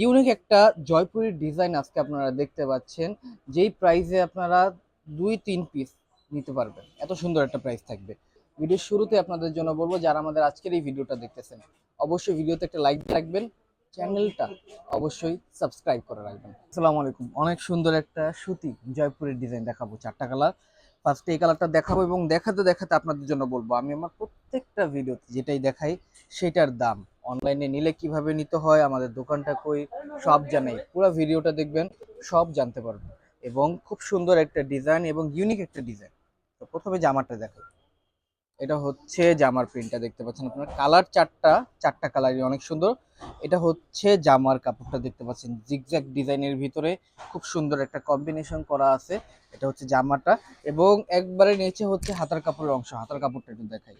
Unique একটা জয়পুরের design আজকে আপনারা দেখতে পাচ্ছেন, যেই প্রাইসে আপনারা দুই, তিন পিস নিতে পারবেন। এত সুন্দর একটা প্রাইস থাকবে। ভিডিওর শুরুতে আপনাদের জন্য বলব, যারা আমাদের আজকের এই ভিডিওটা দেখতেছেন, অবশ্যই ভিডিওতে একটা লাইক রাখবেন। চ্যানেলটা অবশ্যই সাবস্ক্রাইব করে রাখবেন। আসসালামু আলাইকুম। অনেক সুন্দর একটা সুতি জয়পুরের ডিজাইন দেখাবো, চারটা কালার ফার্স্টে এই কালারটা দেখাবো এবং দেখাতে দেখাতে আপনাদের জন্য বলব। আমি আমার প্রত্যেকটা ভিডিওতে যেটাই দেখাই, সেটার দাম। অনলাইনে নিলে কীভাবে নিতে হয়, আমাদের দোকানটা কই, সব জানাই। পুরো ভিডিওটা দেখবেন, সব জানতে পারবেন। এবং খুব সুন্দর একটা ডিজাইন এবং ইউনিক একটা ডিজাইন তো প্রথমে জামাটা দেখাই। এটা হচ্ছে জামার প্রিন্টটা দেখতে পাচ্ছেন আপনার। কালার চারটা চারটা কালারই অনেক সুন্দর। এটা হচ্ছে জামার কাপড়টা দেখতে পাচ্ছেন। জিগজ্যাগ ডিজাইনের ভিতরে খুব সুন্দর একটা কম্বিনেশন করা আছে। এটা হচ্ছে জামাটা। এবং একবারে নিচে হচ্ছে হাতার কাপড়ের অংশ। হাতার কাপড়টা একটু দেখাই।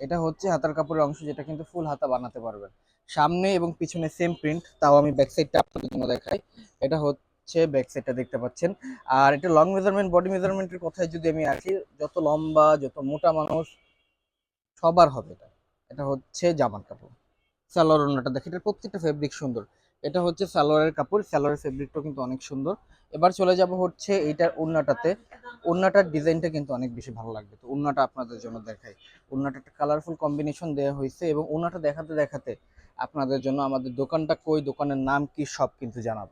এটা হচ্ছে হাতার কাপড়ের অংশ যেটা কিন্তু ফুল হাতা বানাতে পারবেন। সামনে এবং পিছনে সেম প্রিন্ট তাও আমি ব্যাক সাইডটা আপনাদের জন্য দেখাই। এটা হচ্ছে ব্যাক দেখতে পাচ্ছেন। আর এটা লং মেজারমেন্ট বডি মেজারমেন্টের কথায় যদি আমি আসি, যত লম্বা, যত মোটা মানুষ সবার হবে এটা। এটা হচ্ছে জামার কাপড়। সালোয়ার ওড়নাটা দেখে এটা প্রত্যেকটা ফেব্রিক সুন্দর। এটা হচ্ছে সালোয়ারের কাপড়, সালোয়ারের ফেব্রিকটাও কিন্তু অনেক সুন্দর। এবার চলে যাব হচ্ছে এইটার ওড়নাটাতে। ওড়নাটার ডিজাইনটা কিন্তু অনেক বেশি ভালো লাগবে। তো ওড়নাটা আপনাদের জন্য দেখাই। ওড়নাটা একটা কালারফুল কম্বিনেশন দেওয়া হয়েছে এবং ওড়নাটা দেখাতে দেখাতে আপনাদের জন্য আমাদের দোকানটা কই, দোকানের নাম কি, সব কিন্তু জানাব।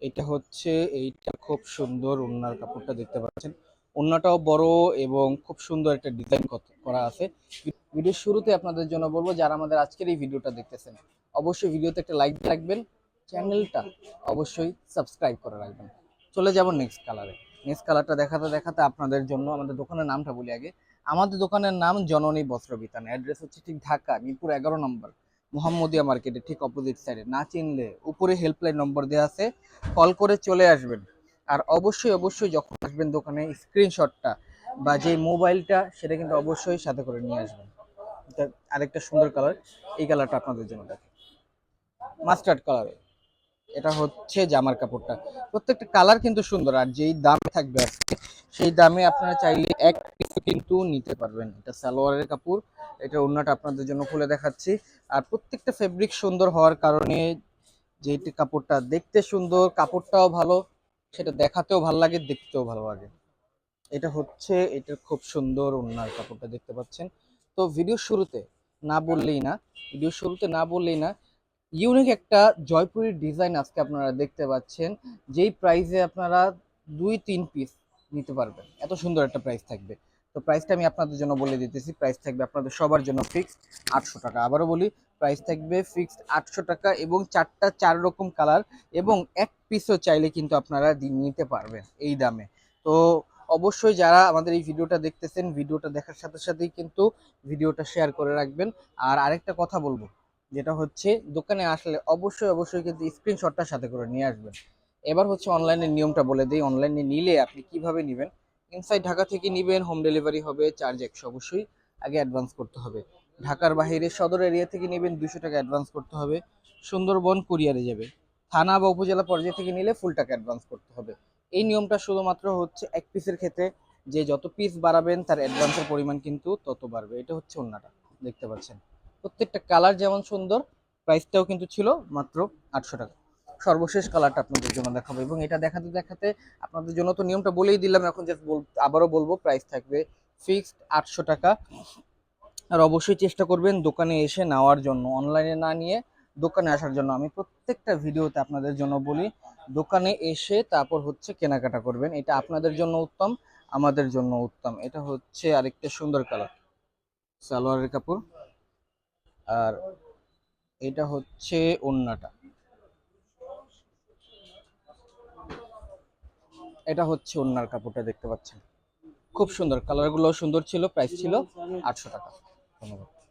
এটা হচ্ছে এইটা খুব সুন্দর ওড়নার কাপড়টা দেখতে পাচ্ছেন। ওড়নাটাও বড় এবং খুব সুন্দর একটা ডিজাইন করা আছে। ভিডিওর শুরুতে আপনাদের জন্য বলব, যারা আমাদের আজকের এই ভিডিওটা দেখতেছেন, অবশ্যই ভিডিওতে একটা লাইক রাখবেন। চ্যানেলটা অবশ্যই সাবস্ক্রাইব করে রাখবেন। চলে যাব নেক্সট কালারে নেক্সট কালারটা দেখাতে দেখাতে আপনাদের জন্য আমাদের দোকানের নামটা বলি আগে। আমাদের দোকানের নাম জননী বস্ত্র বিতান। অ্যাড্রেস হচ্ছে ঠিক ঢাকা, মিরপুর এগারো নম্বর, মোহাম্মদিয়া মার্কেটে ঠিক অপোজিট সাইডে না চিনলে উপরে হেল্পলাইন নম্বর দেওয়া আছে। কল করে চলে আসবেন। আর অবশ্যই অবশ্যই যখন আসবেন দোকানে স্ক্রিনশটটা বা যে মোবাইলটা, সেটা কিন্তু অবশ্যই সাথে করে নিয়ে আসবেন। এটা আরেকটা সুন্দর কালার এই কালারটা আপনাদের জন্য দেখে। মাস্টার্ড কালারে এটা হচ্ছে জামার কাপড়টা। প্রত্যেকটা কালার কিন্তু সুন্দর, আর যেই দাম থাকবে আজকে, সেই দামে আপনারা চাইলে এক পিস কিন্তু নিতে পারবেন। এটা সালোয়ারের কাপড়, এটা অন্যটা আপনাদের জন্য খুলে দেখাচ্ছি। আর প্রত্যেকটা ফেব্রিক সুন্দর হওয়ার কারণে যেটি কাপড়টা দেখতে সুন্দর, কাপড়টাও ভালো সেটা দেখাতেও ভালো লাগে, দেখতেও ভালো লাগে। এটা হচ্ছে, এটার খুব সুন্দর ওনার কাপড়টা দেখতে পাচ্ছেন। তো ভিডিও শুরুতে না বললেই না ভিডিও শুরুতে না বললেই না ইউনিক একটা জয়পুরের ডিজাইন আজকে আপনারা দেখতে পাচ্ছেন, যেই প্রাইসে আপনারা দুই তিন পিস নিতে পারবেন। এত সুন্দর একটা প্রাইস থাকবে। তো প্রাইসটা আমি আপনাদের জন্য বলে দিতেছি। প্রাইস থাকবে আপনাদের সবার জন্য ফিক্সড আটশো টাকা। আবারও বলি প্রাইস থাকবে ফিক্সড আটশো টাকা এবং চারটা চার রকম কালার এবং এক পিসও চাইলে কিন্তু আপনারা নিতে পারবেন এই দামে। তো অবশ্যই যারা আমাদের এই ভিডিওটা দেখতেছেন, ভিডিওটা দেখার সাথে সাথেই কিন্তু ভিডিওটা শেয়ার করে রাখবেন। আর আরেকটা কথা বলব, যেটা হচ্ছে দোকানে আসলে অবশ্যই অবশ্যই কিন্তু স্ক্রিনশটটা সাথে করে নিয়ে আসবেন। এবার হচ্ছে অনলাইনের নিয়মটা বলে দিই। অনলাইনে নিলে আপনি কীভাবে নেবেন? ইনসাইড ঢাকা থেকে নেবেন হোম ডেলিভারি হবে চার্জ একশো অবশ্যই। আগে অ্যাডভান্স করতে হবে। ঢাকার বাইরে সদর এরিয়া থেকে নেবেন দুশো টাকা অ্যাডভান্স করতে হবে। সুন্দরবন কুরিয়ারে যাবে। থানা বা উপজেলা পর্যায়ে থেকে নিলে ফুল টাকা অ্যাডভান্স করতে হবে। এই নিয়মটা শুধুমাত্র হচ্ছে এক পিসের ক্ষেত্রে। যে যত পিস বাড়াবেন, তার অ্যাডভান্সের পরিমাণ কিন্তু তত বাড়বে। এটা হচ্ছে অন্যটা দেখতে পাচ্ছেন। প্রত্যেকটা কালার যেমন সুন্দর প্রাইসটাও কিন্তু ছিল মাত্র আটশো টাকা। সর্বশেষ কালারটা আপনাদের জন্য দেখাবো এবং এটা দেখাতে দেখাতে আপনাদের জন্য তো নিয়মটা বলেই দিলাম, এখন জাস্ট আবারও বলব প্রাইস থাকবে ফিক্সড আটশো টাকা। আর অবশ্যই চেষ্টা করবেন দোকানে এসে নেওয়ার জন্য অনলাইনে না নিয়ে দোকানে আসার জন্য। আমি প্রত্যেকটা ভিডিওতে আপনাদের জন্য বলি, দোকানে এসে তারপর হচ্ছে কেনাকাটা করবেন। এটা আপনাদের জন্য উত্তম, আমাদের জন্য উত্তম। এটা হচ্ছে আরেকটা সুন্দর কালার সালোয়ারের কাপড়। আর এটা হচ্ছে ওন্নাটা। এটা হচ্ছে ওনার কাপড়টা দেখতে পাচ্ছেন। খুব সুন্দর কালারগুলো সুন্দর ছিল প্রাইস ছিল আটশো টাকা। ধন্যবাদ।